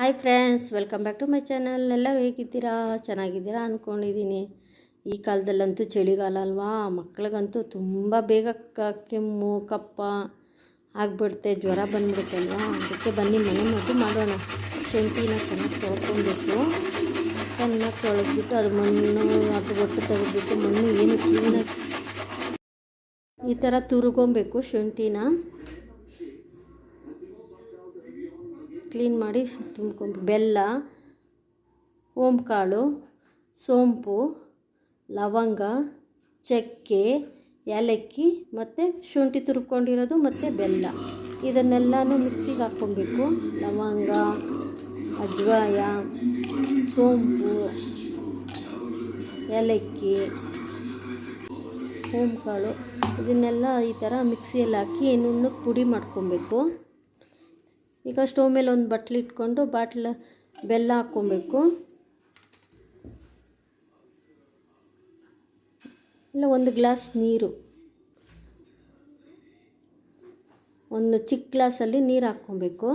Hi friends, welcome back to my channel. ಎಲ್ಲರೂ ಹೇಗಿದ್ದೀರಾ? ಚೆನ್ನಾಗಿದ್ದೀರಾ ಅಂದ್ಕೊಂಡಿದ್ದೀನಿ ಈ ಕಾಲದಲ್ಲಂತೂ ಚಳಿಗಾಲ ಅಲ್ವಾ? ಮಕ್ಳಿಗಂತೂ ತುಂಬ ಬೇಗ ಕ, ಕೆಮ್ಮು, ಕಪ್ಪ ಆಗಿಬಿಡುತ್ತೆ. ಜ್ವರ ಬಂದ್ಬಿಡುತ್ತಲ್ವಾ ಅದಕ್ಕೆ ಬನ್ನಿ, ಮನೆ ಮದ್ದು ಮಾಡೋಣ. ಶುಂಠಿನ ಚೆನ್ನಾಗಿ ತೊಳ್ಕೊಬೇಕು ಚೆನ್ನಾಗಿ ತೊಳೆದ್ಬಿಟ್ಟು, ಅದು ಮಣ್ಣು ಅದು ಒಟ್ಟು ತೆಗೆದ್ಬಿಟ್ಟು, ಮಣ್ಣು ಏನು ಕ್ಲೀನಾಗಿ ಈ ಥರ ತುರುಗೊಬೇಕು ಶುಂಠಿನ. ಕ್ಲೀನ್ ಮಾಡಿ ತುಂಬ್ಕೊಂಡು ಬೆಲ್ಲ, ಓಂಕಾಳು, ಸೋಂಪು, ಲವಂಗ, ಚಕ್ಕೆ, ಏಲಕ್ಕಿ ಮತ್ತು ಶುಂಠಿ ತುರ್ಕೊಂಡಿರೋದು ಮತ್ತು ಬೆಲ್ಲ. ಇದನ್ನೆಲ್ಲನೂ ಮಿಕ್ಸಿಗೆ ಹಾಕ್ಕೊಬೇಕು. ಲವಂಗ, ಅಜ್ವಾಯ, ಸೋಂಪು, ಏಲಕ್ಕಿ, ಓಂಕಾಳು, ಇದನ್ನೆಲ್ಲ ಈ ಥರ ಮಿಕ್ಸಿಯಲ್ಲಿ ಹಾಕಿ ನುಣ್ಣಗೆ ಪುಡಿ ಮಾಡ್ಕೊಬೇಕು. ಈಗ ಸ್ಟವ್ ಮೇಲೆ ಒಂದು ಬಟ್ಲು ಇಟ್ಕೊಂಡು ಬಾಟ್ಲ ಬೆಲ್ಲ ಹಾಕ್ಕೊಬೇಕು. ಇಲ್ಲ, ಒಂದು ಗ್ಲಾಸ್ ನೀರು. ಒಂದು ಚಿಕ್ಕ ಗ್ಲಾಸಲ್ಲಿ ನೀರು ಹಾಕ್ಕೊಬೇಕು.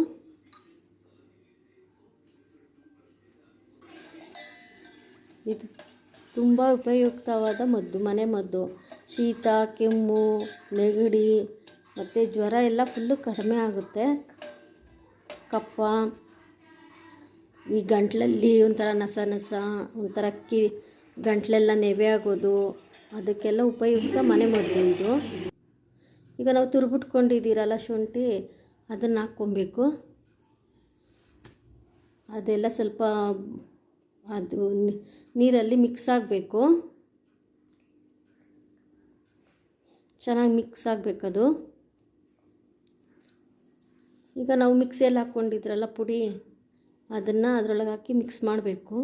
ಇದು ತುಂಬ ಉಪಯುಕ್ತವಾದ ಮದ್ದು, ಮನೆ ಮದ್ದು. ಶೀತ, ಕೆಮ್ಮು, ನೆಗಡಿ, ಮತ್ತು ಜ್ವರ ಎಲ್ಲ ಫುಲ್ಲು ಕಡಿಮೆ ಆಗುತ್ತೆ. ಕಪ್ಪ. ಈ ಗಂಟ್ಲಲ್ಲಿ ಒಂಥರ ನಸ ನಸ, ಒಂಥರ ಕಿ ಗಂಟ್ಲೆಲ್ಲ ನೆವೆ ಆಗೋದು, ಅದಕ್ಕೆಲ್ಲ ಉಪಯುಕ್ತ ಮನೆ ಮದ್ದು ಇದು. ಈಗ ನಾವು ತುರ್ಬಿಟ್ಕೊಂಡಿದ್ದೀರಲ್ಲ ಶುಂಠಿ, ಅದನ್ನು ಹಾಕ್ಕೊಬೇಕು. ಅದೆಲ್ಲ ಸ್ವಲ್ಪ ಅದು ನೀರಲ್ಲಿ ಮಿಕ್ಸ್ ಆಗಬೇಕು. ಚೆನ್ನಾಗಿ ಮಿಕ್ಸ್ ಆಗಬೇಕದು. ಈಗ ನಾವು ಮಿಕ್ಸಿಯಲ್ಲಿ ಹಾಕ್ಕೊಂಡಿದ್ರಲ್ಲ ಪುಡಿ, ಅದನ್ನು ಅದರೊಳಗೆ ಹಾಕಿ ಮಿಕ್ಸ್ ಮಾಡಬೇಕು.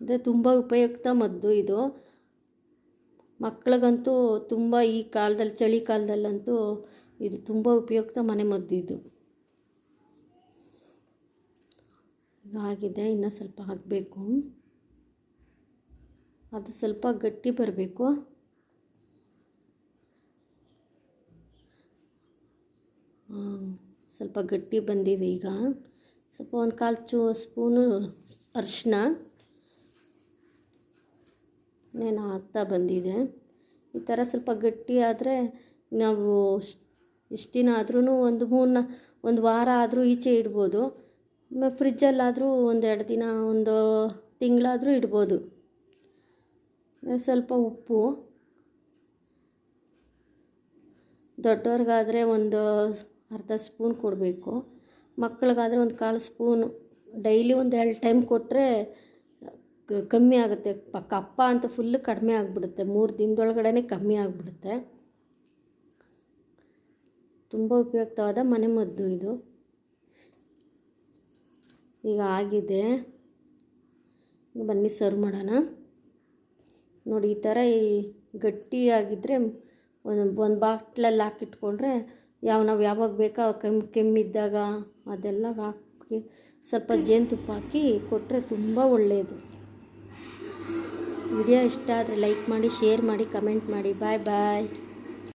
ಅದೇ ತುಂಬ ಉಪಯುಕ್ತ ಮದ್ದು ಇದು. ಮಕ್ಕಳಿಗಂತೂ ತುಂಬ ಈ ಕಾಲದಲ್ಲಿ, ಚಳಿ ಕಾಲದಲ್ಲಂತೂ ಇದು ತುಂಬ ಉಪಯುಕ್ತ ಮನೆ ಮದ್ದು ಇದು. ಆಗಿದೆ ಇನ್ನೂ ಸ್ವಲ್ಪ ಹಾಕಬೇಕು. ಅದು ಸ್ವಲ್ಪ ಗಟ್ಟಿ ಬರಬೇಕು. ಸ್ವಲ್ಪ ಗಟ್ಟಿ ಬಂದಿದೆ ಈಗ. ಸ್ವಲ್ಪ ಒಂದು ಕಾಲು ಚೂ ಸ್ಪೂನು ಅರಿಶಿನ ನೇನು ಆಗ್ತಾ ಬಂದಿದೆ. ಈ ಥರ ಸ್ವಲ್ಪ ಗಟ್ಟಿ ಆದರೆ ನಾವು ಇಷ್ಟು ದಿನ ಆದ್ರೂ ಒಂದು ಮೂರ್ನ, ಒಂದು ವಾರ ಆದರೂ ಈಚೆ ಇಡ್ಬೋದು. ಫ್ರಿಜ್ಜಲ್ಲಾದರೂ ಒಂದು ಎರಡು ದಿನ, ಒಂದು ತಿಂಗಳಾದರೂ ಇಡ್ಬೋದು. ಸ್ವಲ್ಪ ಉಪ್ಪು. ದೊಡ್ಡವ್ರಿಗಾದರೆ ಒಂದು ಅರ್ಧ ಸ್ಪೂನ್ ಕೊಡಬೇಕು. ಮಕ್ಕಳಿಗಾದರೆ ಒಂದು ಕಾಲು ಸ್ಪೂನು. ಡೈಲಿ ಒಂದು ಎರಡು ಟೈಮ್ ಕೊಟ್ಟರೆ ಕಮ್ಮಿ ಆಗುತ್ತೆ. ಕಪ್ಪ ಅಂತ ಫುಲ್ಲು ಕಡಿಮೆ ಆಗಿಬಿಡುತ್ತೆ. ಮೂರು ದಿನದೊಳಗಡೆ ಕಮ್ಮಿ ಆಗಿಬಿಡುತ್ತೆ. ತುಂಬ ಉಪಯುಕ್ತವಾದ ಮನೆ ಮದ್ದು ಇದು. ಈಗ ಆಗಿದೆ. ಬನ್ನಿ ಸರ್ವ್ ಮಾಡೋಣ. ನೋಡಿ, ಈ ಥರ ಈ ಗಟ್ಟಿಯಾಗಿದ್ದರೆ ಒಂದು ಒಂದು ಬಾಟ್ಲಲ್ಲಿ ಹಾಕಿಟ್ಕೊಂಡ್ರೆ ಯಾವ ನಾವು ಯಾವಾಗ ಬೇಕೋ ಕೆಮ್ಮು ಕೆಮ್ಮಿದ್ದಾಗ ಅದೆಲ್ಲ ಹಾಕಿ ಸ್ವಲ್ಪ ಜೇನುತುಪ್ಪ ಹಾಕಿ ಕೊಟ್ಟರೆ ತುಂಬ ಒಳ್ಳೆಯದು ವಿಡಿಯೋ ಇಷ್ಟ ಆದರೆ ಲೈಕ್ ಮಾಡಿ, ಶೇರ್ ಮಾಡಿ, ಕಮೆಂಟ್ ಮಾಡಿ. ಬಾಯ್ ಬಾಯ್.